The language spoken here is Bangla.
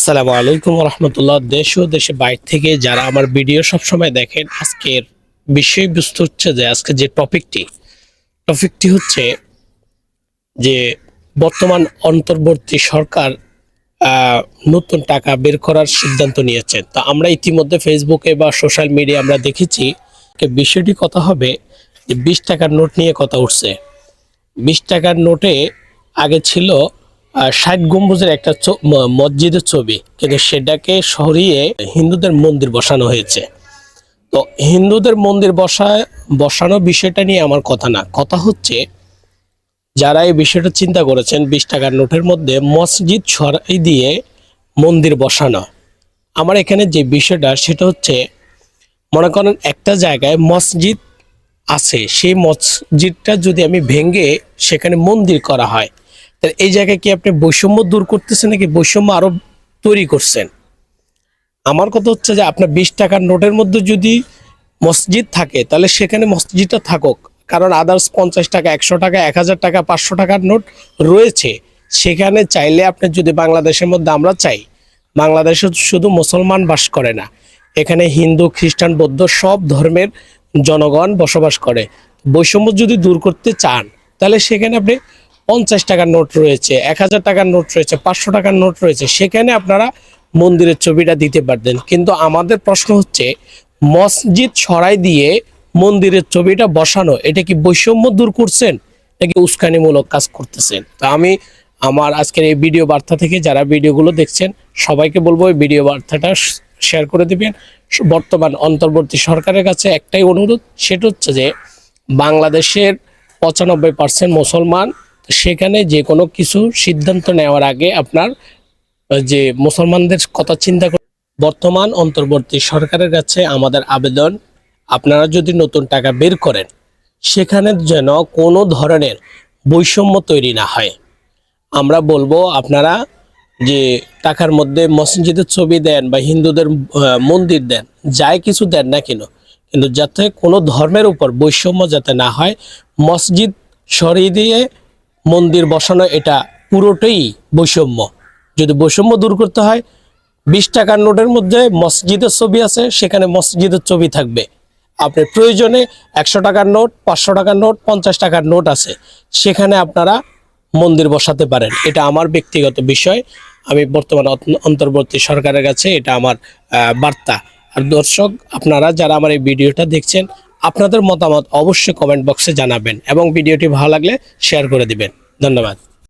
আসসালামু আলাইকুম রহমতুল্লাহ দেশ ও দেশে বাইরে থেকে যারা আমার ভিডিও সবসময় দেখেন, আজকের বিষয়বস্তু হচ্ছে যে, আজকে যে টপিকটি টপিকটি হচ্ছে যে বর্তমান অন্তর্বর্তী সরকার নতুন টাকা বের করার সিদ্ধান্ত নিয়েছেন তা আমরা ইতিমধ্যে ফেসবুকে বা সোশ্যাল মিডিয়া আমরা দেখেছি বিষয়টি কথা হবে যে বিশ টাকার নোট নিয়ে কথা উঠছে। বিশ টাকার নোটে আগে ছিল ষাট গম্বুজের একটা মসজিদের ছবি, কিন্তু সেটাকে সরিয়ে হিন্দুদের মন্দির বসানো হয়েছে। তো হিন্দুদের মন্দির বসায় বসানো বিষয়টা নিয়ে আমার কথা না। কথা হচ্ছে, যারা এই বিষয়টা চিন্তা করেছেন, বিশ টাকার নোটের মধ্যে মসজিদ সরাই দিয়ে মন্দির বসানো। আমার এখানে যে বিষয়টা, সেটা হচ্ছে, মনে করেন একটা জায়গায় মসজিদ আছে, সেই মসজিদটা যদি আমি ভেঙে সেখানে মন্দির করা হয় তাহলে এই জায়গায় কি আপনি বৈষম্য দূর করতেছেন নাকি বৈষম্য আরও তৈরি করছেন? আমার কথা হচ্ছে যে আপনার বিশ টাকার নোটের মধ্যে যদি মসজিদ থাকে, তাহলে সেখানে মসজিদটা থাকুক। কারণ আদার্স পঞ্চাশ টাকা, একশো টাকা, এক হাজার টাকা, পাঁচশো টাকার নোট রয়েছে। সেখানে চাইলে আপনি যদি বাংলাদেশের মধ্যে আমরা চাই, বাংলাদেশে শুধু মুসলমান বাস করে না, এখানে হিন্দু, খ্রিস্টান, বৌদ্ধ সব ধর্মের জনগণ বসবাস করে। বৈষম্য যদি দূর করতে চান, তাহলে সেখানে আপনি পঞ্চাশ টাকার নোট রয়েছে, এক হাজার টাকার নোট রয়েছে, পাঁচশো টাকার নোট রয়েছে, সেখানে আপনারা মন্দিরের ছবিটা দিতে পারতেন। কিন্তু আমাদের প্রশ্ন হচ্ছে, মসজিদ সরাই দিয়ে মন্দিরের ছবিটা বসানো, এটা কি বৈষম্য দূর করছেন, নাকি উস্কানিমূলক কাজ করতেছেন? তা আমি আমার আজকের এই ভিডিও বার্তা থেকে যারা ভিডিওগুলো দেখছেন, সবাইকে বলব এই ভিডিও বার্তাটা শেয়ার করে দিবেন। বর্তমান অন্তর্বর্তী সরকারের কাছে একটাই অনুরোধ, সেটা হচ্ছে যে বাংলাদেশের পঁচানব্বই পার্সেন্ট মুসলমান সেখানে যে কোনো কিছু সিদ্ধান্ত নেওয়ার আগে আপনার যে মুসলমানদের কথা চিন্তা করে বর্তমান অন্তর্বর্তী সরকারের কাছে আমাদের আবেদন, আপনারা যদি নতুন টাকা বের করেন, সেখানে যেন কোনো ধরনের বৈষম্য তৈরি না হয়। আমরা বলব আপনারা যে টাকার মধ্যে মসজিদের ছবি দেন বা হিন্দুদের মন্দির দেন, যাই কিছু দেন না কেন, কিন্তু যাতে কোনো ধর্মের উপর বৈষম্য যাতে না হয়, মসজিদ সরিয়ে দিয়ে মন্দির বসানো, এটা পুরোটাই বৈষম্য। যদি বৈষম্য দূর করতে হয়, বিশ টাকার নোটের মধ্যে মসজিদের ছবি আছে, সেখানে মসজিদের ছবি থাকবে। আপনি প্রয়োজনে একশো টাকার নোট, পাঁচশো টাকার নোট, পঞ্চাশ টাকার নোট আছে। সেখানে আপনারা মন্দির বসাতে পারেন। এটা আমার ব্যক্তিগত বিষয়। আমি বর্তমান অন্তর্বর্তী সরকারের কাছে এটা আমার বার্তা। আর দর্শক, আপনারা যারা আমার এই ভিডিওটা দেখছেন আপনাদের মতামত অবশ্যই কমেন্ট বক্সে জানাবেন এবং ভিডিওটি ভালো লাগলে শেয়ার করে দিবেন। ধন্যবাদ।